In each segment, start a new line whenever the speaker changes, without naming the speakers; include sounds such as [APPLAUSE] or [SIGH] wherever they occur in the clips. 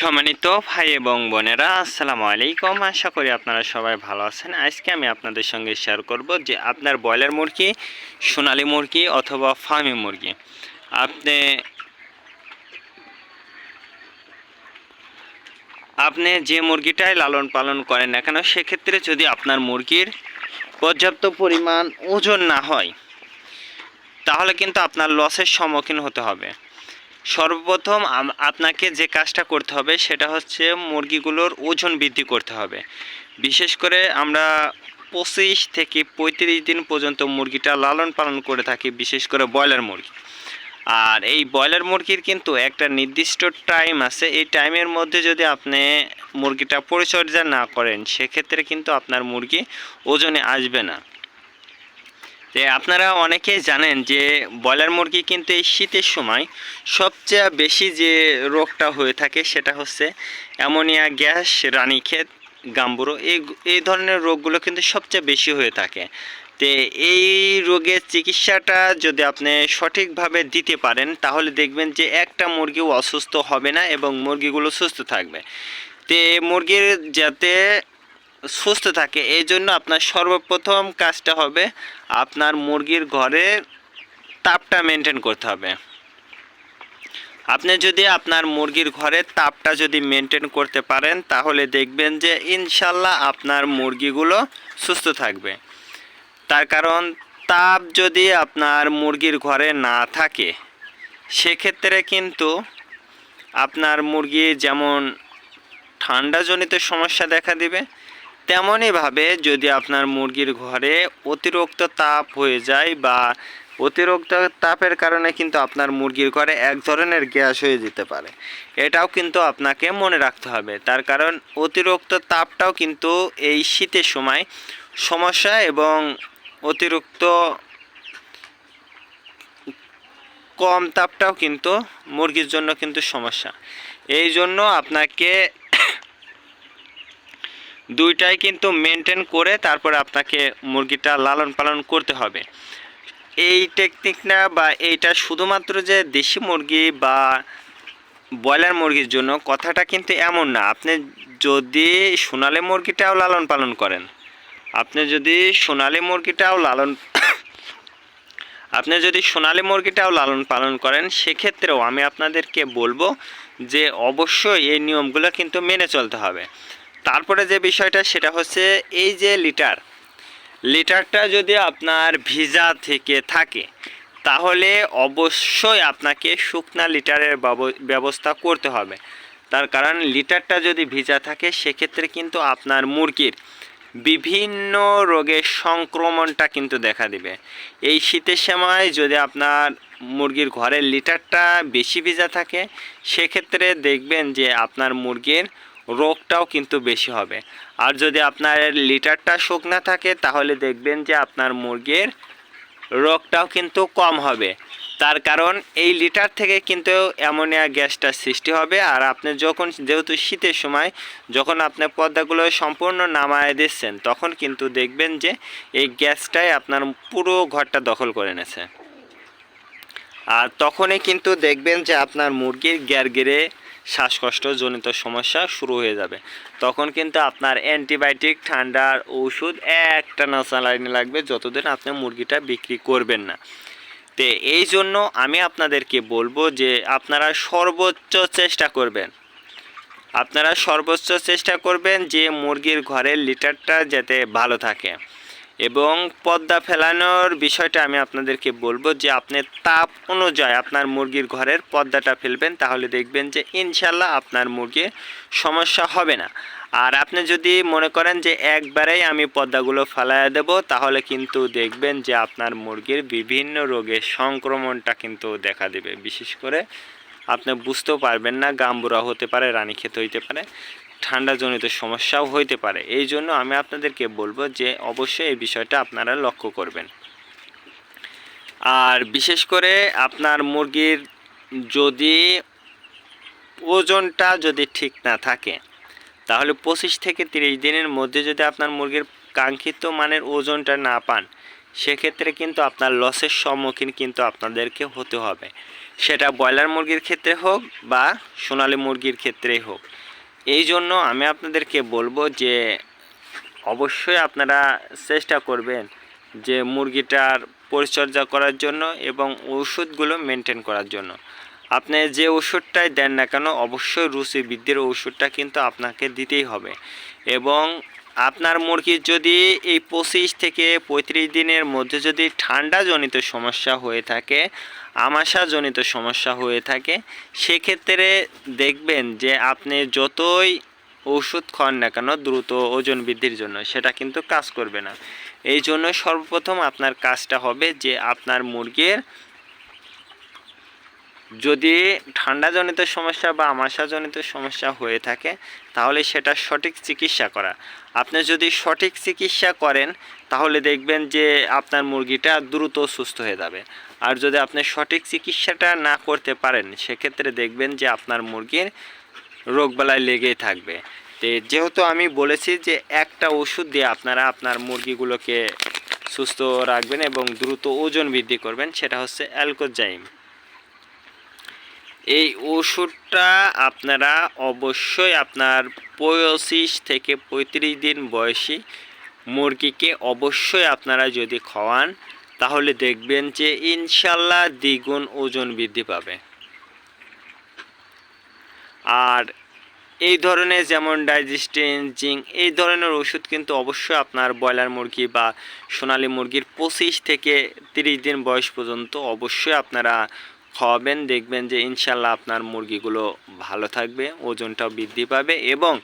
সম্মানিত ভাই এবং বোনেরা, আসসালামু আলাইকুম। আশা করি আপনারা সবাই ভালো আছেন। আজকে আমি আপনাদের সঙ্গে শেয়ার করব যে আপনার ব্রয়লার মুরগি, সোনালী মুরগি অথবা ফার্মি মুরগি। আপনি আপনি যে মুরগিটাই লালন পালন করেন না কেন, সেক্ষেত্রে যদি আপনার মুরগির পর্যাপ্ত পরিমাণ ওজন না হয়, তাহলে কিন্তু আপনার লসের সম্মুখীন হতে হবে। সর্বপ্রথম আপনাকে যে কাজটা করতে হবে সেটা হচ্ছে মুরগিগুলোর ওজন বৃদ্ধি করতে হবে। বিশেষ করে আমরা পঁচিশ থেকে পঁয়ত্রিশ দিন পর্যন্ত মুরগিটা লালন পালন করে থাকি, বিশেষ করে ব্রয়লার মুরগি। আর এই ব্রয়লার মুরগির কিন্তু একটা নির্দিষ্ট টাইম আছে, এই টাইমের মধ্যে যদি আপনি মুরগিটা পরিচর্যা না করেন, সেক্ষেত্রে কিন্তু আপনার মুরগি ওজনে আসবে না। যে আপনারা অনেকেই জানেন যে ব্রয়লার মুরগি কিন্তু এই শীতের সময় সবচেয়ে বেশি যে রোগটা হয়ে থাকে সেটা হচ্ছে অ্যামোনিয়া, গ্যাস, রানীক্ষেত, গাম্বুরো এই এই ধরনের রোগগুলো কিন্তু সবচেয়ে বেশি হয়ে থাকে। তে এই রোগের চিকিৎসাটা যদি আপনি সঠিকভাবে দিতে পারেন, তাহলে দেখবেন যে একটা মুরগিও অসুস্থ হবে না এবং মুরগিগুলো সুস্থ থাকবে। তে মুরগির যাতে সুস্থ থাকে। এই জন্য আপনার সর্বপ্রথম কাজটা হবে আপনার মুরগির ঘরে তাপটা মেনটেন করতে হবে। আপনি যদি আপনার মুরগির ঘরে তাপটা যদি মেনটেন করতে পারেন, তাহলে দেখবেন যে ইনশাল্লাহ আপনার মুরগিগুলো সুস্থ থাকবে। তার কারণ তাপ যদি আপনার মুরগির ঘরে না থাকে, সেক্ষেত্রে কিন্তু আপনার মুরগি যেমন ঠান্ডাজনিত সমস্যা দেখা দিবে তেমনইভাবে যদি আপনার মুরগির ঘরে অতিরিক্ত তাপ হয়ে যায় বা অতিরিক্ত তাপের কারণে কিন্তু আপনার মুরগির ঘরে এক ধরনের গ্যাস হয়ে যেতে পারে। এটাও কিন্তু আপনাকে মনে রাখতে হবে। তার কারণ অতিরিক্ত তাপটাও কিন্তু এই শীতের সময় সমস্যা এবং অতিরিক্ত কম তাপটাও কিন্তু মুরগির জন্য কিন্তু সমস্যা। এই জন্য আপনাকে দুইটাই কিন্তু মেনটেন করে তারপরে আপনাকে মুরগিটা লালন পালন করতে হবে। এই টেকনিকটা বা এইটা শুধুমাত্র যে দেশি মুরগি বা ব্রয়লার মুরগির জন্য কথাটা কিন্তু এমন না। আপনি যদি সোনালি মুরগিটাও লালন পালন করেন, আপনি যদি সোনালি মুরগিটাও লালন [COUGHS] আপনি যদি সোনালি মুরগিটাও লালন পালন করেন, সেক্ষেত্রেও আমি আপনাদেরকে বলব যে অবশ্যই এই নিয়মগুলো কিন্তু মেনে চলতে হবে। তারপরে যে বিষয়টা, সেটা হচ্ছে এই যে লিটার। লিটারটা যদি আপনার ভিজা থেকে থাকে, তাহলে অবশ্যই আপনাকে শুকনা লিটারের ব্যব- ব্যবস্থা করতে হবে। তার কারণ লিটারটা যদি ভিজা থাকে, সেক্ষেত্রে কিন্তু আপনার মুরগির বিভিন্ন রোগের সংক্রমণটা কিন্তু দেখা দিবে। এই শীতের সময় যদি আপনার মুরগির ঘরের লিটারটা বেশি ভিজা থাকে, সেক্ষেত্রে দেখবেন যে আপনার মুরগির রোগটাও কিন্তু বেশি হবে। আর যদি আপনার লিটারটা শুকনা থাকে, তাহলে দেখবেন যে আপনার মুরগির রোগটাও কিন্তু কম হবে। তার কারণ এই লিটার থেকে কিন্তু অ্যামোনিয়া গ্যাসটা সৃষ্টি হবে, আর আপনি যখন, যেহেতু শীতের সময়, যখন আপনার পর্দাগুলো সম্পূর্ণ নামায় দিচ্ছেন, তখন কিন্তু দেখবেন যে এই গ্যাসটাই আপনার পুরো ঘরটা দখল করে নেছে আর তখনই কিন্তু দেখবেন যে আপনার মুরগির গ্যারগিরে শ্বাসকষ্টজনিত সমস্যা শুরু হয়ে যাবে। তখন কিন্তু আপনার অ্যান্টিবায়োটিক, ঠান্ডার ওষুধ একটা না চালাইনে লাগবে যতদিন আপনি মুরগিটা বিক্রি করবেন না। তো এই জন্য আমি আপনাদেরকে বলব যে আপনারা সর্বোচ্চ চেষ্টা করবেন। আপনারা সর্বোচ্চ চেষ্টা করবেন যে মুরগির ঘরের লিটারটা যাতে ভালো থাকে। এবং পর্দা ফেলানোর বিষয়টা আমি আপনাদেরকে বলব যে আপনি তাপ অনুযায়ী আপনার মুরগির ঘরের পর্দাটা ফেলবেন, তাহলে দেখবেন যে ইনশাল্লাহ আপনার মুরগির সমস্যা হবে না। আর আপনি যদি মনে করেন যে একবারেই আমি পর্দাগুলো ফেলাইয়া দেব, তাহলে কিন্তু দেখবেন যে আপনার মুরগির বিভিন্ন রোগের সংক্রমণটা কিন্তু দেখা দেবে। বিশেষ করে আপনি বুঝতেও পারবেন না গাম্বুরা হতে পারে রানীক্ষেত হইতে পারে। ঠান্ডাজনিত সমস্যাও হইতে পারে। এই জন্য আমি আপনাদেরকে বলব যে অবশ্যই এই বিষয়টা আপনারা লক্ষ্য করবেন। আর বিশেষ করে আপনার মুরগির যদি ওজনটা যদি ঠিক না থাকে, তাহলে পঁচিশ থেকে তিরিশ দিনের মধ্যে যদি আপনার মুরগির কাঙ্ক্ষিত মানের ওজনটা না পান, সেক্ষেত্রে কিন্তু আপনার লসের সম্মুখীন কিন্তু আপনাদেরকে হতে হবে। সেটা ব্রয়লার মুরগির ক্ষেত্রে হোক বা সোনালী মুরগির ক্ষেত্রেই হোক। এই জন্য আমি আপনাদেরকে বলব যে অবশ্যই আপনারা চেষ্টা করবেন যে মুরগিটার পরিচর্যা করার জন্য এবং ওষুধগুলো মেনটেন করার জন্য। আপনি যে ওষুধটাই দেন না কেন, অবশ্যই রুচি বৃদ্ধির ওষুধটা কিন্তু আপনাকে দিতেই হবে। এবং আপনার মুরগির যদি এই পঁচিশ থেকে পঁয়ত্রিশ দিনের মধ্যে যদি ঠান্ডাজনিত সমস্যা হয়ে থাকে আমাশাজনিত সমস্যা হয়ে থাকে, সেক্ষেত্রে দেখবেন যে আপনি যতই ওষুধ খান না কেন, দ্রুত ওজন বৃদ্ধির জন্য সেটা কিন্তু কাজ করবে না। এই জন্য সর্বপ্রথম আপনার কাজটা হবে যে আপনার মুরগির যদি ঠান্ডাজনিত সমস্যা বা আমাশাজনিত সমস্যা হয়ে থাকে, তাহলে সেটা সঠিক চিকিৎসা করা। আপনি যদি সঠিক চিকিৎসা করেন, তাহলে দেখবেন যে আপনার মুরগিটা দ্রুত সুস্থ হয়ে যাবে। আর যদি আপনি সঠিক চিকিৎসাটা না করতে পারেন, সেক্ষেত্রে দেখবেন যে আপনার মুরগির রোগবালাই লেগেই থাকবে। তো যেহেতু আমি বলেছি যে একটা ওষুধ দিয়ে আপনারা আপনার মুরগিগুলোকে সুস্থ রাখবেন এবং দ্রুত ওজন বৃদ্ধি করবেন, সেটা হচ্ছে অ্যালকোজাইম। এই ওষুধটা আপনারা অবশ্যই আপনার পঁচিশ থেকে পঁয়ত্রিশ দিন বয়সী মুরগিকে অবশ্যই আপনারা যদি খাওয়ান, তাহলে দেখবেন যে ইনশাল্লাহ দ্বিগুণ ওজন বৃদ্ধি পাবে। আর এই ধরনের যেমন ডাইজেস্টিন, জিঙ্ক, এই ধরনের ওষুধ কিন্তু অবশ্যই আপনার ব্রয়লার মুরগি বা সোনালী মুরগির পঁচিশ থেকে তিরিশ দিন বয়স পর্যন্ত অবশ্যই আপনারা খাওয়াবেন দেখবেন যে ইনশাল্লাহ আপনার মুরগিগুলো ভালো থাকবে, ওজনটাও বৃদ্ধি পাবে এবং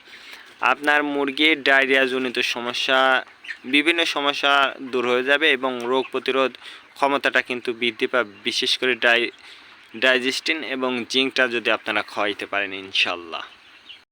আপনার মুরগির ডায়রিয়াজনিত সমস্যা, বিভিন্ন সমস্যা দূর হয়ে যাবে এবং রোগ প্রতিরোধ ক্ষমতাটা কিন্তু বৃদ্ধি পাবে, বিশেষ করে ডাই, ডাইজেস্টিন এবং জিঙ্কটা যদি আপনারা খাওয়াইতে পারেন ইনশাল্লাহ।